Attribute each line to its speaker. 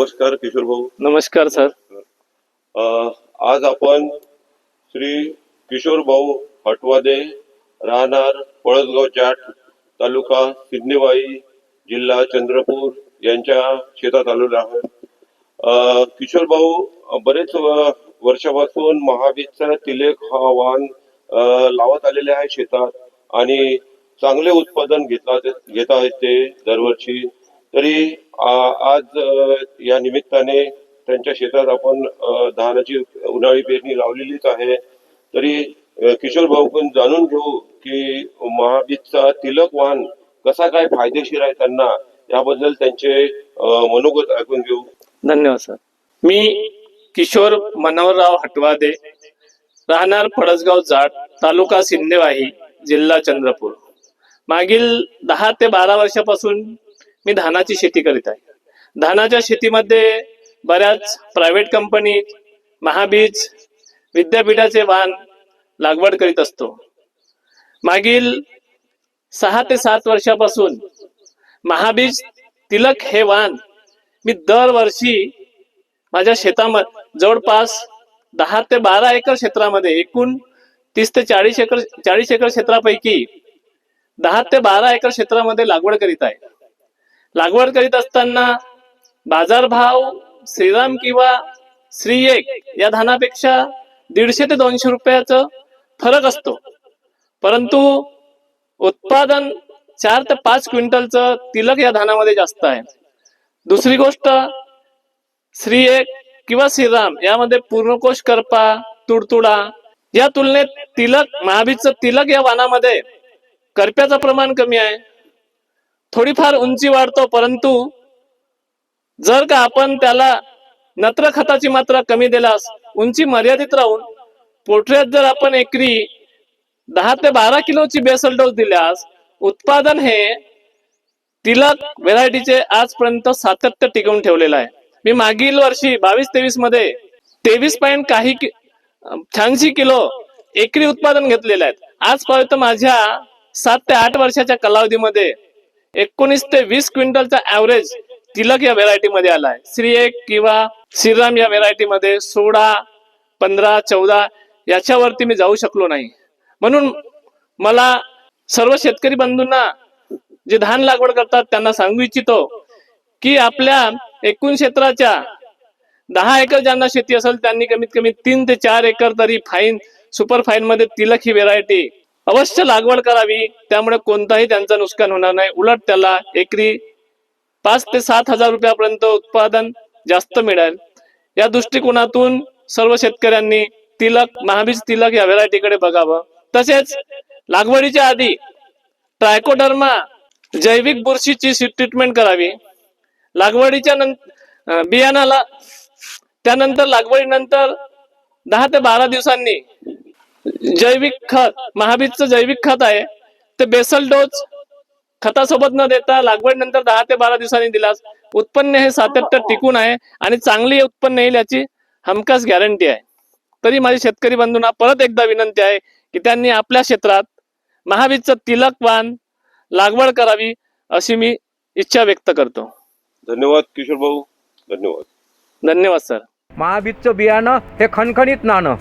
Speaker 1: नमस्कार किशोर भाऊ.
Speaker 2: नमस्कार सर.
Speaker 1: आज आपण श्री किशोर भाऊ हटवादे राहणार पळसगाव चाट तालुका सिडनेवाई जिल्हा चंद्रपूर यांच्या शेतात आलेलो आहोत. अ, किशोर भाऊ बरेच वर्षापासून महाबीजचा तिलेक हा वाहन लावत आलेले आहे शेतात आणि चांगले उत्पादन घेतात घेत आहेत ते दरवर्षी. तरी आज या निमित्ताने त्यांच्या शेतात आपण धानाची उन्हाळी पेरणी लावलेलीच आहे. तरी किशोर भाऊकडून जाणून घेऊ की महाबीजचा तिलक वाहन कसा काय फायदेशीर आहे त्यांना याबद्दल त्यांचे मनोगत ऐकून घेऊ.
Speaker 2: धन्यवाद सर. मी किशोर मनोहरराव हटवादे राहणार पडसगाव जाट तालुका सिंदेवाही जिल्हा चंद्रपूर. मागील दहा ते बारा वर्षापासून मी धानाची शेती करीत आहे. धानाच्या शेतीमध्ये बऱ्याच प्रायव्हेट कंपनी महाबीज विद्यापीठाचे वाहन लागवड करीत असतो. मागील सहा ते सात वर्षापासून महाबीज तिलक हे वाहन मी दरवर्षी माझ्या शेतामध्ये जवळपास दहा ते बारा एकर क्षेत्रामध्ये एकूण तीस ते चाळीस एकर चाळीस एकर क्षेत्रापैकी दहा ते बारा एकर क्षेत्रामध्ये लागवड करीत आहे. लागवड करीत असताना बाजारभाव श्रीराम किंवा श्री एक या धानापेक्षा दीडशे ते दोनशे रुपयाचं फरक असतो. परंतु उत्पादन चार ते पाच क्विंटलचं तिलक या धानामध्ये जास्त आहे. दुसरी गोष्ट श्री एक किंवा श्रीराम यामध्ये पूर्णकोश करपा तुडतुडा या तुलनेत तिलक महाबीजचं तिलक या वाणामध्ये करप्याचं प्रमाण कमी आहे. थोडीफार उंची वाढतो परंतु जर का आपण त्याला नत्र खताची मात्रा कमी दिल्यास उंची मर्यादित राहून पोटऱ्यात जर आपण एकरी दहा ते बारा किलोची बेसल डोस दिल्यास उत्पादन हे तिलक व्हेरायटीचे आजपर्यंत सातत्य टिकवून ठेवलेलं आहे. मी मागील वर्षी बावीस तेवीसमध्ये तेवीस पॉईंट काही शहाऐंशी किलो एकरी उत्पादन घेतलेले आहेत आजपर्यंत माझ्या सात ते आठ वर्षाच्या कालावधीमध्ये एकोणीस ते वीस क्विंटलचा ऍव्हरेज तिलक या व्हेरायटी मध्ये आलाय. श्री एक किंवा श्रीराम या व्हेरायटी मध्ये सोळा पंधरा चौदा याच्यावरती मी जाऊ शकलो नाही. म्हणून मला सर्व शेतकरी बंधूंना जे धान लागवड करतात त्यांना सांगू इच्छितो की आपल्या एकूण क्षेत्राच्या दहा एकर ज्यांना शेती असेल त्यांनी कमीत कमी तीन ते चार एकर तरी फाईन सुपर फाईन मध्ये तिलक ही व्हेरायटी अवश्य लागवड करावी. त्यामुळे कोणताही त्यांचं नुकसान होणार नाही. उलट त्याला एकरी पाच ते सात हजार रुपयापर्यंत उत्पादन जास्त मिळेल. या दृष्टिकोनातून सर्व शेतकऱ्यांनी तिलक महाबीज तिलक या व्हेरायटीकडे बघावं. तसेच लागवडीच्या आधी ट्रायकोडर्मा जैविक बुरशीची ट्रीटमेंट करावी. लागवडीच्या नंतर बियाणाला त्यानंतर लागवडीनंतर दहा ते बारा दिवसांनी जैविक खत महाबीजचं जैविक खत आहे. ते बेसल डोस खतासोबत न देता लागवडीनंतर दहा ते बारा दिवसांनी दिलास. उत्पन्न हे सातत्य टिकून आहे आणि चांगली उत्पन्न येईल याची हमखास गॅरंटी आहे. तरी माझे शेतकरी बंधूंना परत एकदा विनंती आहे की त्यांनी आपल्या क्षेत्रात महाबीजचं तिलक वाण लागवड करावी अशी मी इच्छा व्यक्त करतो.
Speaker 1: धन्यवाद किशोर भाऊ धन्यवाद.
Speaker 2: धन्यवाद सर.
Speaker 3: महाबीजचं बियाणं हे खणखणीत नाणं.